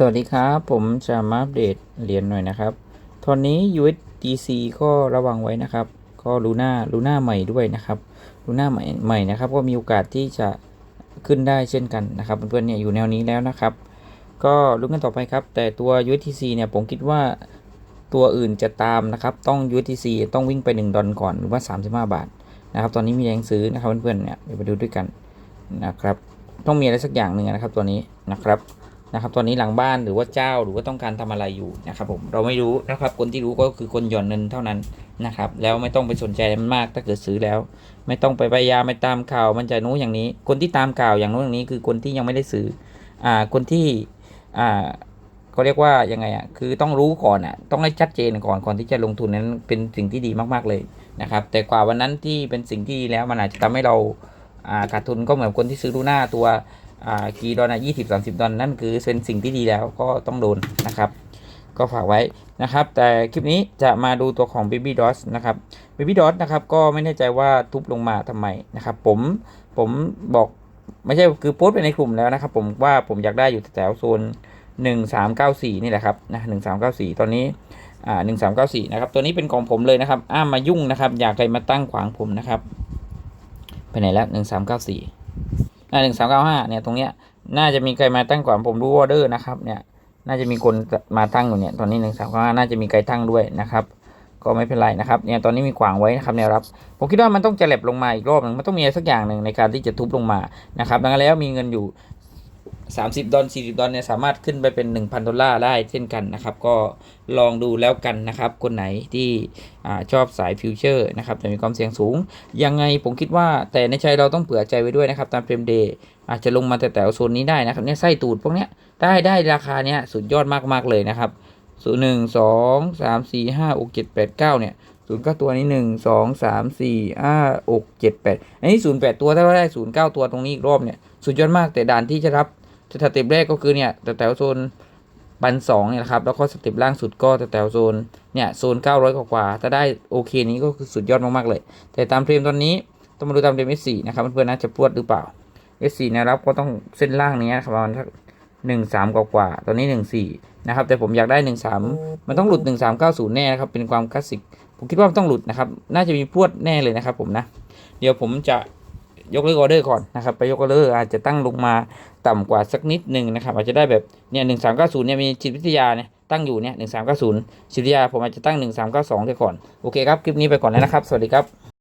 สวัสดีครับ ผมจะมาอัปเดตเหรียญหน่อยนะครับ ตอนนี้ USDC ก็ระวังไว้นะครับ ก็ลูน่าลูน่าใหม่ด้วยนะครับลูน่าใหม่ใหม่นะครับ ก็มีโอกาสที่จะขึ้นได้เช่นกันนะครับเพื่อนๆเนี่ยอยู่แนวนี้แล้วนะครับ ก็ลุ้นกันต่อไปครับ แต่ตัว USDC เนี่ยผมคิดว่าตัวอื่นจะตามนะครับ ต้อง USDC ต้องวิ่งไป 1 ดอลก่อนหรือว่า 35 บาทนะครับ ตอนนี้มีแรงซื้อนะครับเพื่อนๆเนี่ยเดี๋ยวไปดูด้วยกันนะครับ ต้องมีอะไรสักอย่างหนึ่งนะครับตัวนี้นะครับ นะครับ ตอนนี้หลังบ้านหรือว่าเจ้าหรือว่าต้องการทำอะไรอยู่นะครับผมเราไม่รู้นะครับคนที่รู้ก็คือคนหย่อนเงินเท่านั้นนะครับ แล้วไม่ต้องไปสนใจมันมากถ้าเกิดซื้อแล้ว ไม่ต้องไปพยายามไปตามข่าวมันจะนู้อย่างนี้ คนที่ตามข่าวอย่างนู้นอย่างนี้คือคนที่ยังไม่ได้ซื้ออ่าคนที่อ่าเขาเรียกว่ายังไงอะคือต้องรู้ก่อนอะต้องให้ชัดเจนก่อนก่อนที่จะลงทุนนั้นเป็นสิ่งที่ดีมากๆเลยนะครับ แต่กว่าวันนั้นที่เป็นสิ่งที่ดีแล้วมันอาจจะทำให้เราอ่าขาดทุนก็เหมือนคนที่ซื้อลูน่าตัว กี่ดอลนะยี่สิบสามสิบดอลนั่นคือเป็นสิ่งที่ดีแล้วก็ต้องโดนนะครับ ก็ฝากไว้นะครับ แต่คลิปนี้จะมาดูตัวของ Baby d o s นะครับ Baby d o s นะครับก็ไม่แน่ใจว่าทุบลงมาทำไมนะครับ ผมผมบอกไม่ใช่คือโพสต์ไปในกลุ่มแล้วนะครับ ผมว่าผมอยากได้อยู่แถวโซน1394 นี่แหละครับนะ1394 ตอนนี้อ่า1394 นะครับ ตัวนี้เป็นของผมเลยนะครับ อ้ามายุ่งนะครับ อยากใครมาตั้งขวางผมนะครับ ไปไหนแล้ว 1394 หนึ่งสามเก้าห้าเนี่ยตรงเนี้ยน่าจะมีใครมาตั้งก่อนผมรู้ออเดอร์นะครับเนี่ยน่าจะมีคนมาตั้งอยู่เนี่ยตอนนี้หนึ่งสามเก้าห้าน่าจะมีใครตั้งด้วยนะครับก็ไม่เป็นไรนะครับเนี่ยตอนนี้มีขวางไว้นะครับแนวรับ ผมคิดว่ามันต้องจะแหลบลงมาอีกรอบหนึ่งมันต้องมีอะไรสักอย่างหนึ่งในการที่จะทุบลงมานะครับดังนั้นแล้วมีเงินอยู่ 30 ดอล40 ดอลเนี่ยสามารถขึ้นไปเป็น 1,000 ดอลลาร์ได้เช่นกันนะครับ ก็ลองดูแล้วกันนะครับ คนไหนที่อชอบสายฟิวเจอร์นะครับ แต่มีความเสี่ยงสูง ยังไงผมคิดว่าแต่ในใจเราต้องเผื่อใจไว้ด้วยนะครับ ตามเฟรมเดย์อาจจะลงมาแต่แต่โซนนี้ได้นะครับเนี่ยไส้ตูดพวกเนี้ยได้ได้ราคาเนี้ยสุดยอดมากๆเลยนะครับศูนย์หนึ่งสองสามสี่ห้าหกเจ็ดแปดเก้าเนี่ยศูนย์เก้าตัวนี้หนึ่งสองสามสี่ห้าหกเจ็ดแปดอันนี้ศูนย์แปดตัวถ้าว่าได้ศูนย์เก้าตัวตรงนี้อีกรอบเนี่ยสุดยอดมากแต่ด่านที่จะรับ สเต็ปแรกก็คือเนี่ยแต่แถวโซนปันสองเนี่ยครับแล้วก็สเต็ปล่างสุดก็แต่แถวโซนเนี่ยโซนเก้าร้อยกว่าถ้าได้โอเคนี้ก็คือสุดยอดมากๆเลย แต่ตามเทรมตอนนี้ต้องมาดูตามเทรม S4 นะครับเพื่อนๆนะจะพวดหรือเปล่า S4 นะครับก็ต้องเส้นล่างนี้นะครับประมาณสักหนึ่งสามกว่าๆตอนนี้หนึ่งสี่นะครับแต่ผมอยากได้หนึ่งสามมันต้องหลุดหนึ่งสามเก้าศูนย์แน่นะครับเป็นความคลาสสิกผมคิดว่ามันต้องหลุดนะครับน่าจะมีพวดแน่เลยนะครับผมนะเดี๋ยวผมจะ ยกเลิกออเดอร์ก่อนนะครับไปยกเลิกอาจจะตั้งลงมาต่ำกว่าสักนิดหนึ่งนะครับอาจจะได้แบบเนี่ยหนึ่งสามเก้าศูนย์เนี่ยมีจิตวิทยาเนี่ยตั้งอยู่เนี่ยหนึ่งสามเก้าศูนย์จิตวิทยาผมอาจจะตั้งหนึ่งสามเก้าสองไปก่อนโอเคครับคลิปนี้ไปก่อนแล้วนะครับ สวัสดีครับ